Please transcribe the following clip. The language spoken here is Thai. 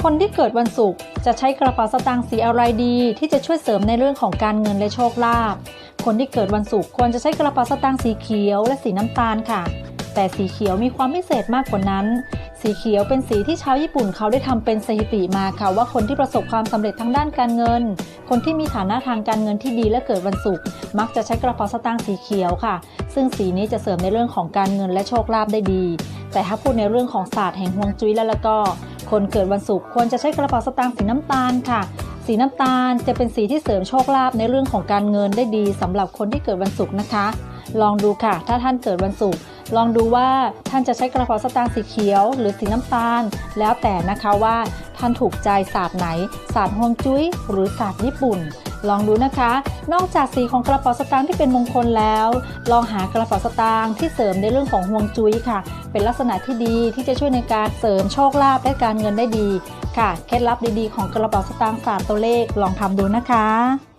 คนที่เกิดวันศุกร์จะใช้กระเป๋าสตางค์สีอะไรดี ที่จะช่วยเสริมในเรื่องของการเงินและโชคลาภ คนที่เกิดวันศุกร์ควรจะใช้กระเป๋าสตางค์สีเขียวและสีน้ำตาลค่ะ แต่สีเขียวมีความพิเศษมากกว่านั้น สีเขียวเป็นสีที่ชาวญี่ปุ่นเขาได้ทำเป็นสถิติมาค่ะว่าคนที่ประสบความสำเร็จทางด้านการเงิน คนที่มีฐานะทางการเงินที่ดีและเกิดวันศุกร์มักจะใช้กระเป๋าสตางค์สีเขียวค่ะ ซึ่งสีนี้จะเสริมในเรื่องของการเงินและโชคลาภได้ดี แต่ถ้าพูดในเรื่องของศาสตร์แห่งฮวงจุ้ยแล้วก็ คนเกิดวันศุกร์ควรจะใช้กระเป๋าสตางค์สีน้ำตาลค่ะ สีน้ำตาลจะเป็นสีที่เสริมโชคลาภในเรื่องของการเงินได้ดีสำหรับคนที่เกิดวันศุกร์นะคะ ลองดูค่ะ ถ้าท่านเกิดวันศุกร์ลองดูว่าท่านจะใช้กระเป๋าสตางค์สีเขียว หรือสีน้ำตาล แล้วแต่นะคะว่าท่านถูกใจศาสตร์ไหนศาสตร์ฮวงจุ้ยหรือศาสตร์ญี่ปุ่น ลองดูนะคะ นอกจากสีของกระเป๋าสตางค์ที่เป็นมงคลแล้ว ลองหากระเป๋าสตางค์ที่เสริมในเรื่องของห่วงจุ้ยค่ะ เป็นลักษณะที่ดีที่จะช่วยในการเสริมโชคลาภและการเงินได้ดี ค่ะ เคล็ดลับดีๆของกระเป๋าสตางค์ศาสตร์ตัวเลขลองทำดูนะคะ